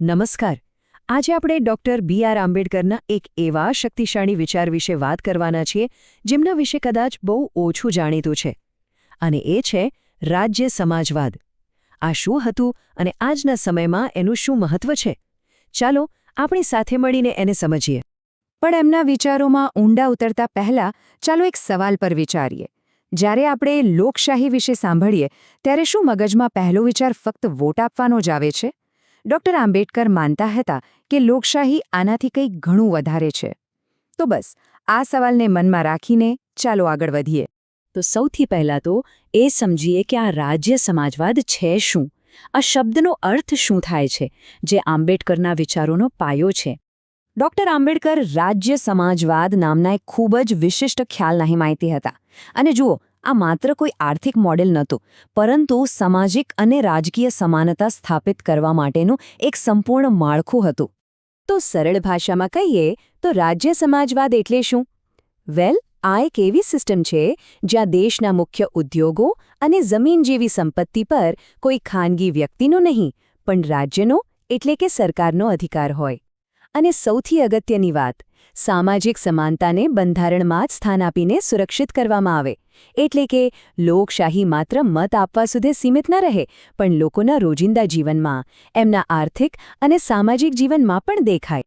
નમસ્કાર. આજે આપણે ડૉક્ટર બી આર આંબેડકરના એક એવા શક્તિશાળી વિચાર વિશે વાત કરવાના છીએ, જેમના વિશે કદાચ બહુ ઓછું જાણીતું છે. અને એ છે રાજ્ય સમાજવાદ. આ શું હતું અને આજના સમયમાં એનું શું મહત્વ છે? ચાલો આપણી સાથે મળીને એને સમજીએ. પણ એમના વિચારોમાં ઊંડા ઉતરતા પહેલા ચાલો એક સવાલ પર વિચારીએ. જ્યારે આપણે લોકશાહી વિશે સાંભળીએ, ત્યારે શું મગજમાં પહેલો વિચાર ફક્ત વોટ આપવાનો જ આવે છે? ડોક્ટર આંબેડકર માનતા હતા કે લોકશાહી આનાથી કંઈક ઘણું વધારે છે. તો બસ, આ સવાલને મનમાં રાખીને ચાલો આગળ વધીએ. તો સૌથી પહેલાં તો એ સમજીએ કે આ રાજ્ય સમાજવાદ છે શું? આ શબ્દનો અર્થ શું થાય છે, જે આંબેડકરના વિચારોનો પાયો છે? ડોક્ટર આંબેડકર રાજ્ય સમાજવાદ નામના એક ખૂબ જ વિશિષ્ટ ખ્યાલની માહિતી હતા. અને જુઓ આ માત્ર કોઈ આર્થિક મોડેલ નહોતું, પરંતુ સામાજિક અને રાજકીય સમાનતા સ્થાપિત કરવા માટેનું એક સંપૂર્ણ માળખું હતું. તો સરળ ભાષામાં કહીએ, તો રાજ્ય સમાજવાદ એટલે શું? વેલ, આ એક એવી સિસ્ટમ છે, જ્યાં દેશના મુખ્ય ઉદ્યોગો અને જમીન જેવી સંપત્તિ પર કોઈ ખાનગી વ્યક્તિનો નહીં, પણ રાજ્યનો, એટલે કે સરકારનો અધિકાર હોય. અને સૌથી અગત્યની વાત સામાજિક સમાનતાને બંધારણમાં જ સ્થાન આપીને સુરક્ષિત કરવામાં આવે. એટલે કે, લોકશાહી માત્ર મત આપવા સુધી સીમિત ન રહે, પણ લોકોના રોજિંદા જીવનમાં, એમના આર્થિક અને સામાજિક જીવનમાં પણ દેખાય.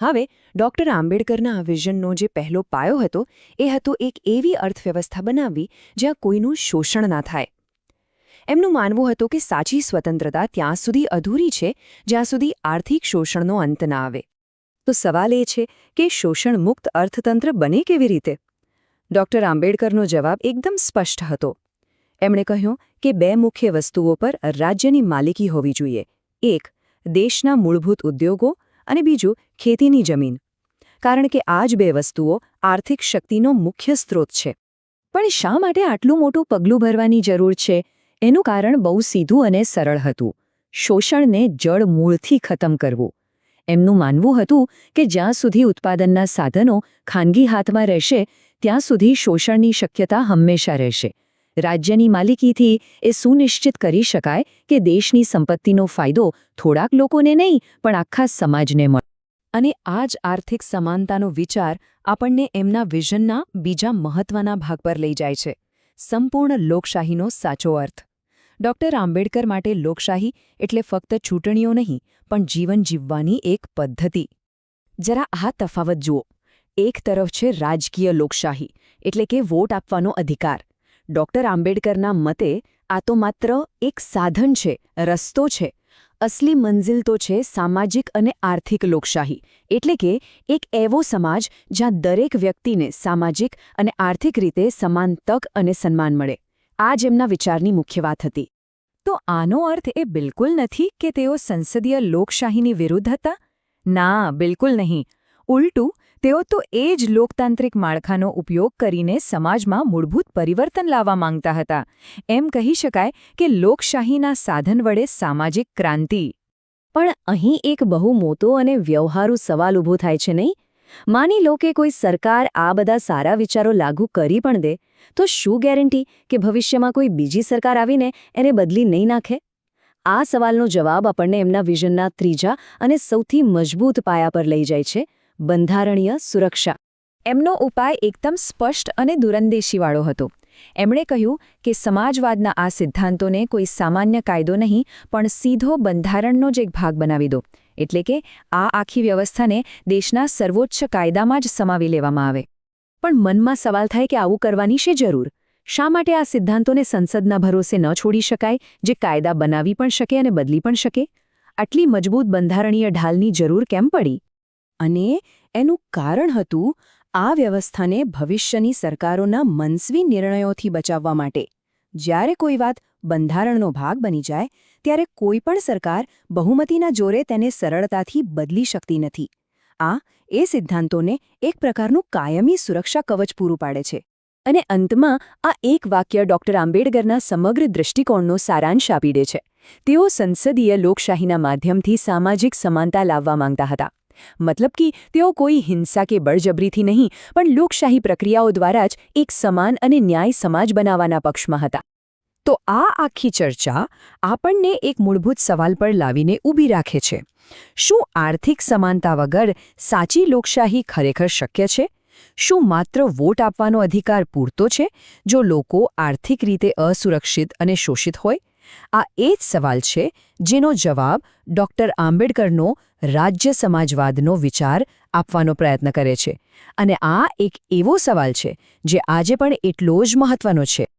હવે, ડોક્ટર આંબેડકરના આ વિઝનનો જે પહેલો પાયો હતો, એ હતો એક એવી અર્થવ્યવસ્થા બનાવવી જ્યાં કોઈનું શોષણ ના થાય. એમનું માનવું હતું કે સાચી સ્વતંત્રતા ત્યાં સુધી અધૂરી છે, જ્યાં સુધી આર્થિક શોષણનો અંત ના આવે. તો સવાલ એ છે કે શોષણ મુક્ત અર્થતંત્ર બને કેવી રીતે? ડોક્ટર આંબેડકરનો જવાબ એકદમ સ્પષ્ટ હતો. એમણે કહ્યું કે બે મુખ્ય વસ્તુઓ પર રાજ્યની માલિકી હોવી જોઈએ. એક, દેશના મૂળભૂત ઉદ્યોગો અને બીજું, ખેતીની જમીન. કારણ કે આ જ બે વસ્તુઓ આર્થિક શક્તિનો મુખ્ય સ્ત્રોત છે. પણ શા માટે આટલું મોટું પગલું ભરવાની જરૂર છે? એનું કારણ બહુ સીધું અને સરળ હતું. શોષણને જળ મૂળથી ખતમ કરવું. એમનું માનવું હતું કે જ્યાં સુધી ઉત્પાદનના સાધનો ખાનગી હાથમાં રહેશે, ત્યાં સુધી શોષણની શક્યતા હંમેશા રહેશે. રાજ્યની માલિકીથી એ સુનિશ્ચિત કરી શકાય કે દેશની સંપત્તિનો ફાયદો થોડાક લોકોને નહીં, પણ આખા સમાજને મળે. અને આ જ આર્થિક સમાનતાનો વિચાર આપણને એમના વિઝનના બીજા મહત્વના ભાગ પર લઈ જાય છે. સંપૂર્ણ લોકશાહીનો સાચો અર્થ. ડોક્ટર આંબેડકર માટે લોકશાહી એટલે ફક્ત ચૂંટણીઓ નહીં, પણ જીવન જીવવાની એક પદ્ધતિ. જરા આ તફાવત જુઓ. એક તરફ છે રાજકીય લોકશાહી, એટલે કે વોટ આપવાનો અધિકાર. ડોક્ટર આંબેડકરના મતે આ તો માત્ર એક સાધન છે, રસ્તો છે. અસલી મંઝિલ તો છે સામાજિક અને આર્થિક લોકશાહી, એટલે કે એક એવો સમાજ જ્યાં દરેક વ્યક્તિને સામાજિક અને આર્થિક રીતે સમાન તક અને સન્માન મળે. આ જ એમના વિચારની મુખ્ય વાત હતી. તો આનો અર્થ એ બિલકુલ નથી કે તેઓ સંસદીય લોકશાહીની વિરુદ્ધ હતા? ના, બિલકુલ નહીં. ઉલટું, તેઓ તો એ જ લોકતાંત્રિક માળખાનો ઉપયોગ કરીને સમાજમાં મૂળભૂત પરિવર્તન લાવવા માંગતા હતા. એમ કહી શકાય કે લોકશાહીના સાધન વડે સામાજિક ક્રાંતિ. પણ અહીં એક બહુ મોટો અને વ્યવહારુ સવાલ ઊભો થાય છે નહીં? માની લો કે કોઈ સરકાર આ બધા સારા વિચારો લાગુ કરી પણ દે, તો શું ગેરંટી કે ભવિષ્યમાં કોઈ બીજી સરકાર આવીને એને બદલી નહીં નાખે? આ સવાલનો જવાબ આપણને એમના વિઝનના ત્રીજા અને સૌથી મજબૂત પાયા પર લઈ જાય છે, બંધારણીય સુરક્ષા. એમનો ઉપાય એકદમ સ્પષ્ટ અને દૂરંદેશીવાળો હતો. એમણે કહ્યું કે સમાજવાદના આ સિદ્ધાંતોને કોઈ સામાન્ય કાયદો નહીં, પણ સીધો બંધારણનો જ એક ભાગ બનાવી દો. એટલે કે આ આખી વ્યવસ્થાને દેશના સર્વોચ્ચ કાયદામાં જ સમાવી લેવામાં આવે. પણ મનમાં સવાલ થાય કે આવું કરવાની છે જરૂર? શા માટે આ સિદ્ધાંતોને સંસદના ભરોસે ન છોડી શકાય, જે કાયદા બનાવી પણ શકે અને બદલી પણ શકે? આટલી મજબૂત બંધારણીય ઢાલની જરૂર કેમ પડી? અને એનું કારણ હતું આ વ્યવસ્થાને ભવિષ્યની સરકારોના મનસ્વી નિર્ણયોથી બચાવવા માટે. જ્યારે કોઈ વાત બંધારણનો ભાગ બની જાય, ત્યારે કોઈ પણ સરકાર બહુમતીના જોરે તેને સરળતાથી બદલી શકતી નથી. આ એ સિદ્ધાંતોને એક પ્રકારનું કાયમી સુરક્ષા કવચ પૂરું પાડે છે. અને અંતમાં આ એક વાક્ય ડોક્ટર આંબેડકરના સમગ્ર દૃષ્ટિકોણનો સારાંશ આપી દે છે. તેઓ સંસદીય લોકશાહીના માધ્યમથી સામાજિક સમાનતા લાવવા માંગતા હતા. મતલબ કે તેઓ કોઈ હિંસા કે બળજબરીથી નહીં, પણ લોકશાહી પ્રક્રિયાઓ દ્વારા જ એક સમાન અને ન્યાય સમાજ બનાવવાના પક્ષમાં હતા. તો આ આખી ચર્ચા આપણને એક મૂળભૂત સવાલ પર લાવીને ઊભી રાખે છે. શું આર્થિક સમાનતા વગર સાચી લોકશાહી ખરેખર શક્ય છે? શું માત્ર વોટ આપવાનો અધિકાર પૂરતો છે, જો લોકો આર્થિક રીતે અસુરક્ષિત અને શોષિત હોય? આ એ જ સવાલ છે, જેનો જવાબ ડોક્ટર આંબેડકરનો રાજ્ય સમાજવાદનો વિચાર આપવાનો પ્રયત્ન કરે છે. અને આ એક એવો સવાલ છે, જે આજે પણ એટલો જ મહત્વનો છે.